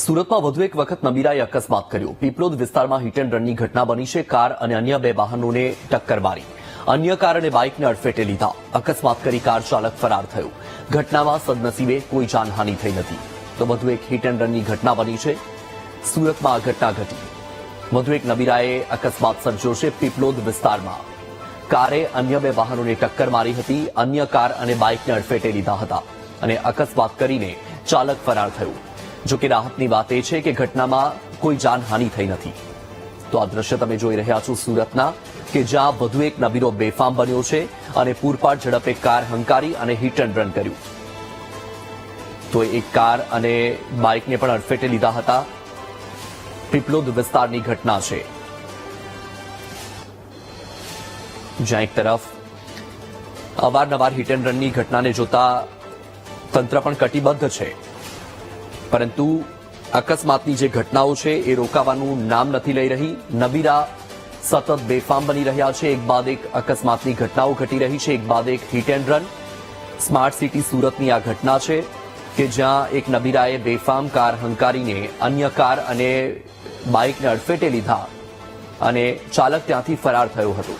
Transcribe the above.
સુરતમાં વધુ એક વખત નબીરાએ અકસ્માત કર્યો. પીપલોદ વિસ્તારમાં હિટ એન્ડ રનની ઘટના બની છે. કાર અને અન્ય બે વાહનોને ટક્કર મારી. અન્ય કાર અને બાઇકને અડફેટે લીધા. અકસ્માત કરી કાર ચાલક ફરાર થયો. ઘટનામાં સદનસીબે કોઈ જાનહાનિ થઈ નથી. તો વધુ એક હિટ એન્ડ રનની ઘટના બની છે. સુરતમાં આ ઘટના ઘટી વધુ એક નબીરાએ અકસ્માત સર્જ્યો છે પીપલોદ વિસ્તારમાં. કારે અન્ય બે વાહનોને ટક્કર મારી હતી. અન્ય કાર અને બાઇકને અડફેટે લીધા હતા. અને અકસ્માત કરીને ચાલક ફરાર થયો. જો કે રાહતની વાત એ છે કે ઘટનામાં કોઈ જાનહાનિ થઈ નથી. તો આ દ્રશ્ય તમે જોઈ રહ્યા છો સુરતના, કે જ્યાં વધુ એક નબીરો બેફામ બન્યો છે અને પૂરપાટ ઝડપે કાર હંકારી અને હિટ એન્ડ રન કર્યું. તો એક કાર અને બાઇકને પણ અડફેટે લીધા હતા. પીપલોદ વિસ્તારની ઘટના છે. જ્યાં એક તરફ અવારનવાર હિટ એન્ડ રનની ઘટનાને જોતા તંત્ર પણ કટિબદ્ધ છે. પરંતુ અકસ્માતની જે ઘટનાઓ છે, એ રોકાવાનું નામ નથી લઈ રહી. નબીરા સતત બેફામ બની રહ્યા છે. એક બાદ એક અકસ્માતની ઘટનાઓ ઘટી રહી છે. એક બાદ એક hit and run smart city સુરતની આ ઘટના છે કે જ્યાં એક નબીરાએ બેફામ કાર હંકારીને અન્ય કાર અને બાઇકને અડફેટે લીધા અને ચાલક ત્યાંથી ફરાર થયો હતો.